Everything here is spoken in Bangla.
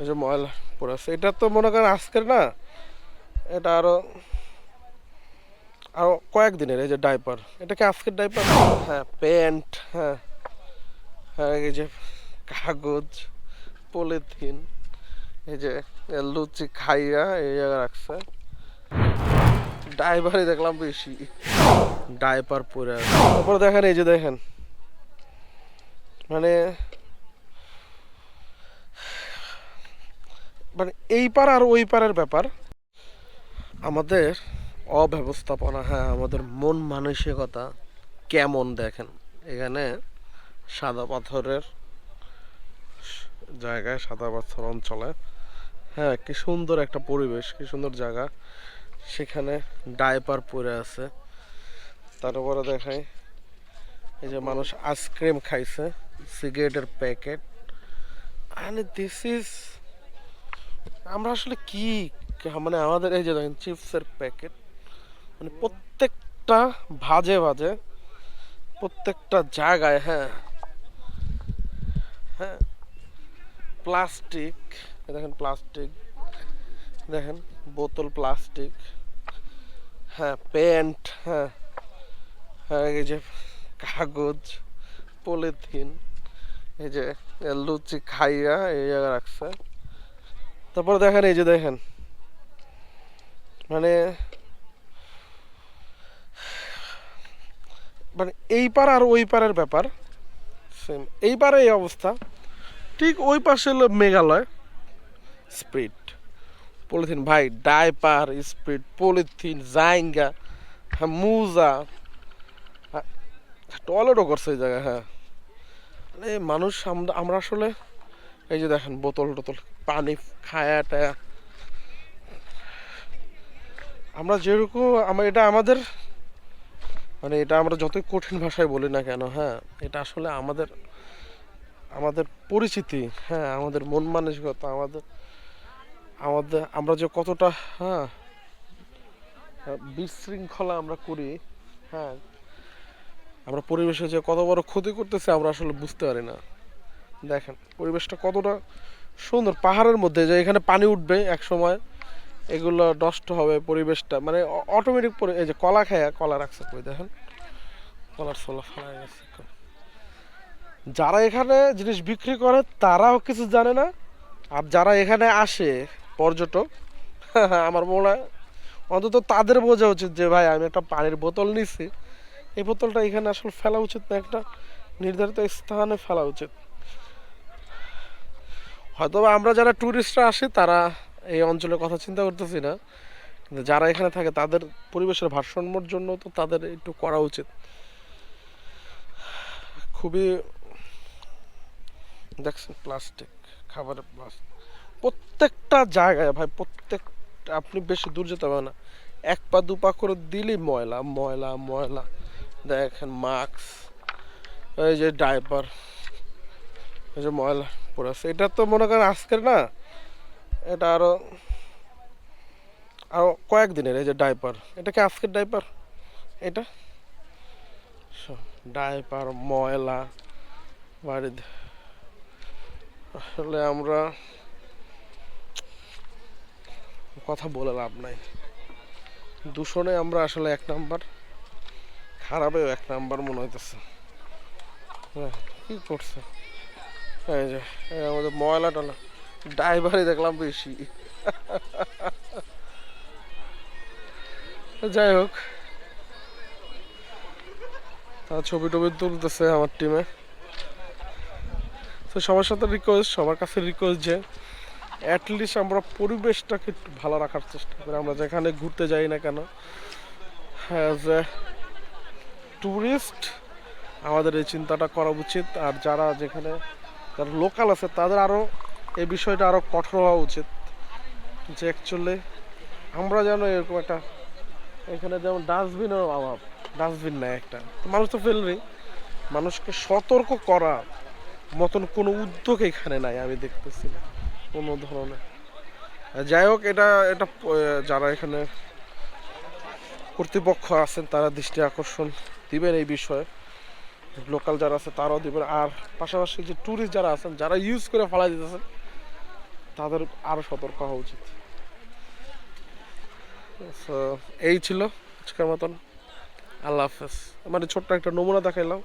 এই যে ময়লা পড়ে আছে। এটা তো মনে করেন আজকের না, এটা আরও আরও কয়েকদিনের এই যে ডাইপার এটা কি আজকের ডাইপার হ্যাঁ প্যান্ট হ্যাঁ। হ্যাঁ এই যে কাগজ, পলিথিন, এই যে লুচি খাইয়া এই জায়গায় রাখছে। ডাইভারই দেখলাম বেশি। ডাইপার পরে তারপরে দেখেন, এই যে দেখেন। মানে মানে এই পার আর ওই পারের ব্যাপার। আমাদের অব্যবস্থাপনা হ্যাঁ আমাদের মন মানসিকতা কেমন দেখেন? এখানে সাদা পাথরের জায়গায়, সাদা পাথর অঞ্চলে হ্যাঁ কি সুন্দর একটা পরিবেশ, কি সুন্দর জায়গা। সেখানে ডাইপার পরে আছে। তারপরে দেখায় এই যে মানুষ আইসক্রিম খাইছে সিগারেটের প্যাকেট মানে দিস ইজ আমরা আসলে কি মানে আমাদের এই যে দেখেন চিপসের প্যাকেট মানে প্রত্যেকটা ভাজে ভাজে, প্রত্যেকটা জায়গায় হ্যাঁ হ্যাঁ প্লাস্টিক দেখেন প্লাস্টিক, দেখেন বোতল প্লাস্টিক হ্যাঁ প্যান্ট হ্যাঁ হ্যাঁ এই যে কাগজ, পলিথিন, এই যে লুচি খাইয়া এই জায়গায় রাখছে। তারপরে দেখেন, এই যে দেখেন। মানে মানে এই পার আর ওই পারের ব্যাপার সেম এই পারে এই অবস্থা। ঠিক ওই পাশে হলো মেঘালয়। স্প্রিট পলিথিন, ভাই ডাইপার স্প্রিট পলিথিন, জাইঙ্গা হ্যাঁ মুজা। টয়লেটও করছে এই জায়গায় হ্যাঁ। মানে মানুষ, আমরা আমরা আসলে এই যে দেখেন, বোতল টোতল, পানি খায়া টায়া। আমরা যেরকম আমরা এটা আমাদের মানে এটা আমরা যতই কঠিন ভাষায় বলি না কেন হ্যাঁ এটা আসলে আমাদের আমাদের পরিচিতি হ্যাঁ আমাদের মন মানসিকতা, আমাদের আমাদের, আমরা যে কতটা হ্যাঁ বিশৃঙ্খলা আমরা করি হ্যাঁ আমরা পরিবেশে যে কত বড় ক্ষতি করতেছে, আমরা আসলে বুঝতে পারি না। দেখেন, পরিবেশটা কতটা সুন্দর। পাহাড়ের মধ্যে যে এখানে পানি উঠবে এক সময় এগুলো নষ্ট হবে পরিবেশটা। মানে অটোমেটিক এই যে কলা খায়, কলা রাখছে কই দেখেন? কলার ছোলা ফেলা গেছে যারা এখানে জিনিস বিক্রি করে, তারাও কিছু জানে না। আর যারা এখানে আসে, পর্যটক, আমার মনে হয় অন্তত তাদের বোঝা উচিত যে, ভাই, আমি একটা পানির বোতল নিছি। এই বোতলটা এখানে আসলে ফেলা উচিত না, একটা নির্ধারিত স্থানে ফেলা উচিত। হয়তো আমরা যারা ট্যুরিস্টরা আসি, তারা এই অঞ্চলের কথা চিন্তা করতেছি না। কিন্তু যারা এখানে থাকে, তাদের পরিবেশের ভারসাম্যর জন্য তো তাদের একটু করা উচিত। খুবই দেখছেন প্লাস্টিক খাবারের প্লাস্টিক প্রত্যেকটা জায়গায় ভাই, প্রত্যেকটা, আপনি বেশি দূর যেতে হবে না। এক পা, দু পা করে দিলেই ময়লা ময়লা ময়লা। দেখেন মাস্ক এই যে ডাইপার এই যে ময়লা। পড়ে আছে এটা তো মনে করেন আজকের না, এটা আরও আরও কয়েকদিনের এই যে ডাইপার। এটা কি আজকের ডাইপার? এটা? ডাইপার, ময়লা, বাড়িতে। আসলে আমরা কথা বলে লাভ নাই। দূষণে আমরা আসলে এক নাম্বার, খারাপেও এক নাম্বার মনে হইতেছে। হ্যাঁ কি করছে? এই আমাদের ময়লা টলা ড্রাইভারই দেখলাম বেশি। যাই হোক। তারা ছবি টবি তুলতেছে আমার টিমে তো সবার সাথে রিকোয়েস্ট সবার কাছে রিকোয়েস্ট যে অ্যাটলিস্ট আমরা পরিবেশটাকে একটু ভালো রাখার চেষ্টা করি। আমরা যেখানে ঘুরতে যাই না কেন অ্যাজ এ ট্যুরিস্ট আমাদের এই চিন্তাটা করা উচিত। আর যারা যেখানে যারা লোকাল আছে, তাদের আরও এই বিষয়টা আরও কঠোর হওয়া উচিত যে অ্যাকচুয়ালি আমরা যেন এরকম একটা এখানে যেমন ডাস্টবিনের অভাব, ডাস্টবিন নাই একটা। মানুষ তো ফেলবেই। মানুষকে সতর্ক করা মতন কোনো উদ্যোগ এখানে নাই, আমি দেখতেছি না কোনো ধরনের। যাই হোক, এটা এটা যারা এখানে কর্তৃপক্ষ আছেন, তারা দৃষ্টি আকর্ষণ দিবেন এই বিষয়ে। লোকাল যারা আছে তারাও দিবেন। আর পাশাপাশি যে ট্যুরিস্ট যারা আছেন, যারা ইউজ করে ফেলাই দিতেছেন, তাদের আরও সতর্ক হওয়া উচিত। এই ছিল আজকের মতন। আল্লাহ হাফেজ। মানে ছোট্ট একটা নমুনা দেখাইলাম।